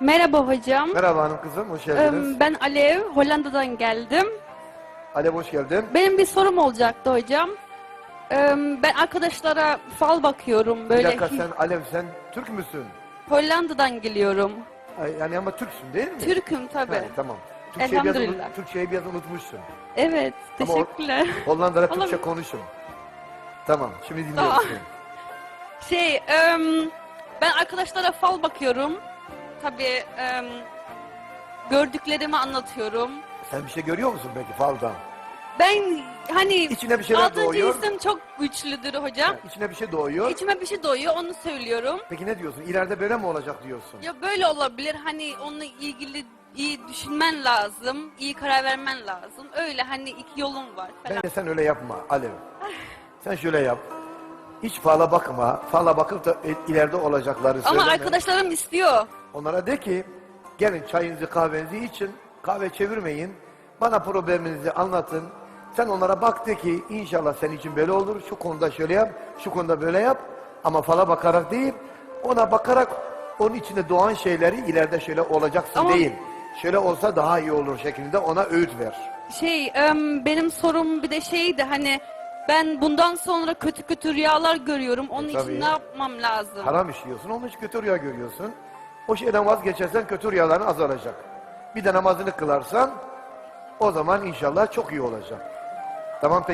Merhaba hocam. Merhaba hanım kızım, hoş Em, geldiniz. Ben Alev, Hollanda'dan geldim. Alev hoş geldin. Benim bir sorum olacaktı hocam. Em, Ben arkadaşlara fal bakıyorum Bir böyle. dakika sen Alev sen Türk müsün? Hollanda'dan geliyorum. Ay, Yani ama Türksün değil mi? Türk'üm tabii. Ha, tamam. Türkçeyi biraz, Elhamdülillah. unut- Türkçeyi biraz unutmuşsun. Evet, Ama o- teşekkürler. Hollanda'da Türkçe konuşun. Tamam, şimdi dinliyoruz Tamam. seni. Şey, em, ben arkadaşlara fal bakıyorum. Tabii em, gördüklerimi anlatıyorum. Sen bir şey görüyor musun peki faldan? Ben hani İçine bir şeyler altıncı doğuyor. hissim çok güçlüdür hocam. İçine bir şey doğuyor. İçime bir şey doyuyor, onu söylüyorum. Peki ne diyorsun? İleride böyle mi olacak diyorsun? Ya böyle olabilir. Hani onunla ilgili iyi düşünmen lazım. iyi karar vermen lazım. Öyle hani iki yolun var falan. Bence sen öyle yapma Alev. Sen şöyle yap. Hiç fala bakma. Fala bakıp da ileride olacakları Ama söyleme. arkadaşlarım istiyor. Onlara de ki gelin çayınızı kahvenizi için kahve çevirmeyin. Bana probleminizi anlatın. Sen onlara bak de ki inşallah senin için böyle olur. Şu konuda şöyle yap, şu konuda böyle yap. Ama fala bakarak değil, ona bakarak onun içinde doğan şeyleri ileride şöyle olacaksın Ama- değil. Şöyle olsa daha iyi olur şeklinde ona öğüt ver. Şey benim sorum bir de şeydi hani ben bundan sonra kötü kötü rüyalar görüyorum. Onun E, tabii. için ne yapmam lazım? Haram işliyorsun, onun için kötü rüya görüyorsun. O şeyden vazgeçersen kötü rüyaların azalacak. Bir de namazını kılarsan o zaman inşallah çok iyi olacak. Tamam peki.